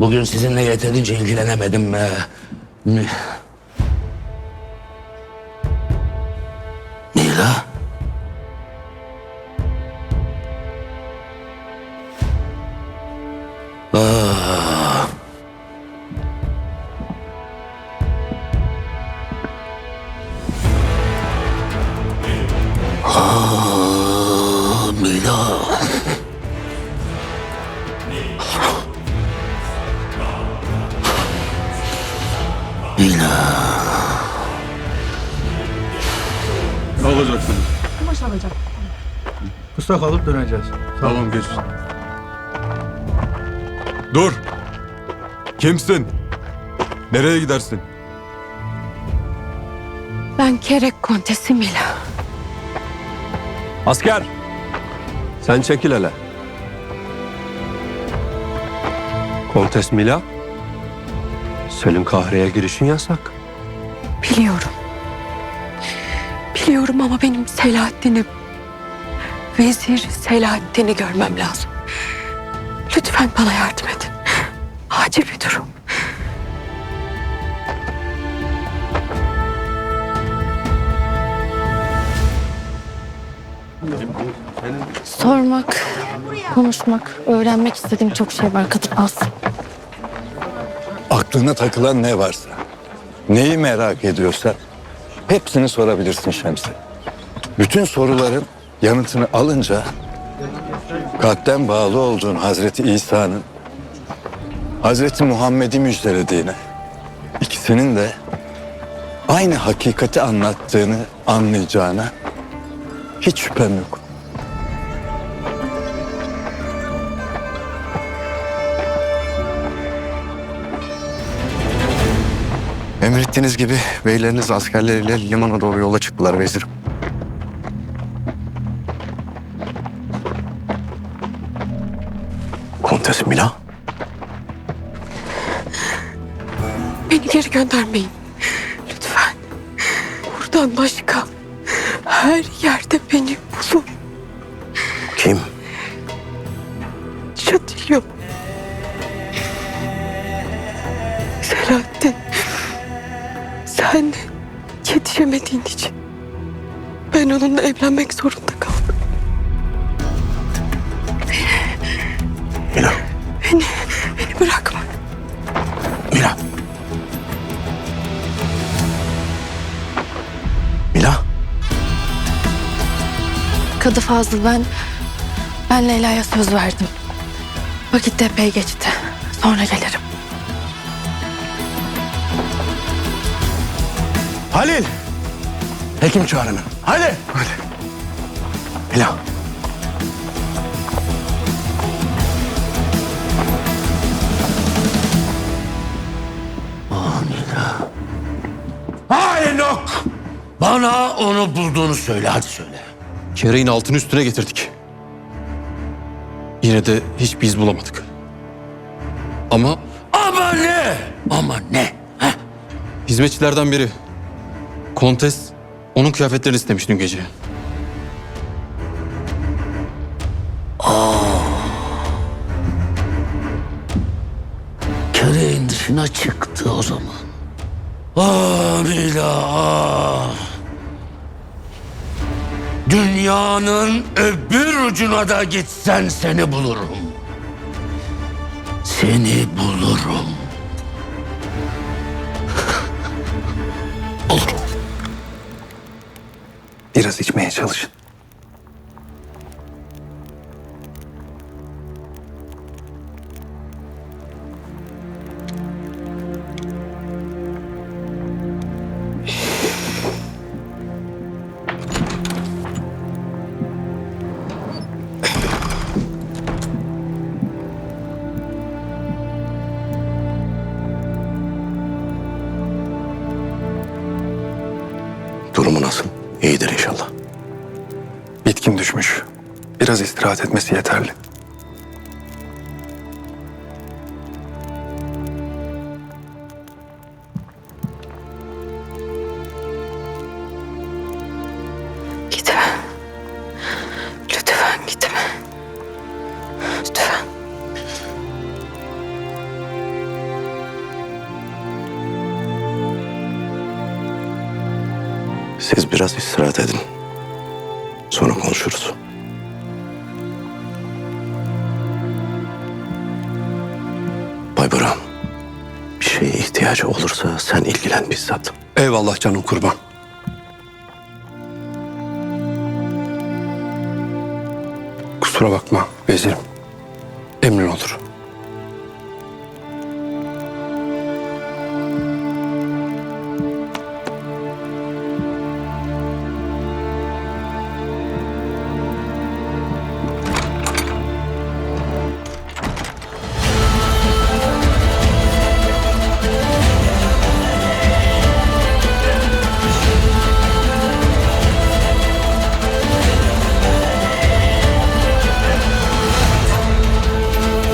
Bugün sizinle yeterince ilgilenemedim. Ee, Mi- Mila? Ah. Ah, Mila. Mila. Ne olacaksınız? Kumaş alacağım. Islak alıp döneceğiz. Tamam geç. Dur. Kimsin? Nereye gidersin? Ben Kerek Kontesi Mila. Asker! Sen çekil hele. Kontes Mila. Selim Kahre'ye girişin yasak. Biliyorum. Biliyorum ama benim Selahattin'i, Vezir Selahattin'i görmem lazım. Lütfen bana yardım edin. Acil bir durum. Sormak, konuşmak, öğrenmek istediğim çok şey var Kadir Az. Aklına takılan ne varsa, neyi merak ediyorsa hepsini sorabilirsin Şems'e. Bütün soruların yanıtını alınca kalpten bağlı olduğun Hazreti İsa'nın Hazreti Muhammed'i müjdelediğine, ikisinin de aynı hakikati anlattığını anlayacağına hiç şüphem yok. Emrettiğiniz gibi beyleriniz askerleriyle limana doğru yola çıktılar vezirim. Kontes Mila. Beni geri göndermeyin. Lütfen. Buradan başka her yerde beni bulun. Kim? Şatilyo. Sen yetişemediğin için ben onunla evlenmek zorunda kaldım. Mila. Beni, beni bırakma. Mila. Mila. Kadı Fazıl ben, ben Leyla'ya söz verdim. Vakit de epey geçti. Sonra gelirim. Halil. Hekim çağırın. Hadi. Mila. Hayır yok. Bana onu bulduğunu söyle. Hadi söyle. Kereğin altını üstüne getirdik. Yine de hiçbir iz bulamadık. Ama Ama ne? Ama ne? Heh? hizmetçilerden biri Kontes onun kıyafetlerini istemiş dün gece. Kereğin dışına çıktı o zaman. Ah Mila. Dünyanın öbür ucuna da gitsen seni bulurum. Seni bulurum. Biraz içmeye çalışın. kim düşmüş. Biraz istirahat etmesi yeterli. Gitme. Lütfen gitme. Lütfen. Siz biraz istirahat edin. Sonra konuşuruz. Bay Burhan, bir şeye ihtiyacı olursa sen ilgilen bizzat. Eyvallah canım kurban. Kusura bakma vezirim. Emrin olur.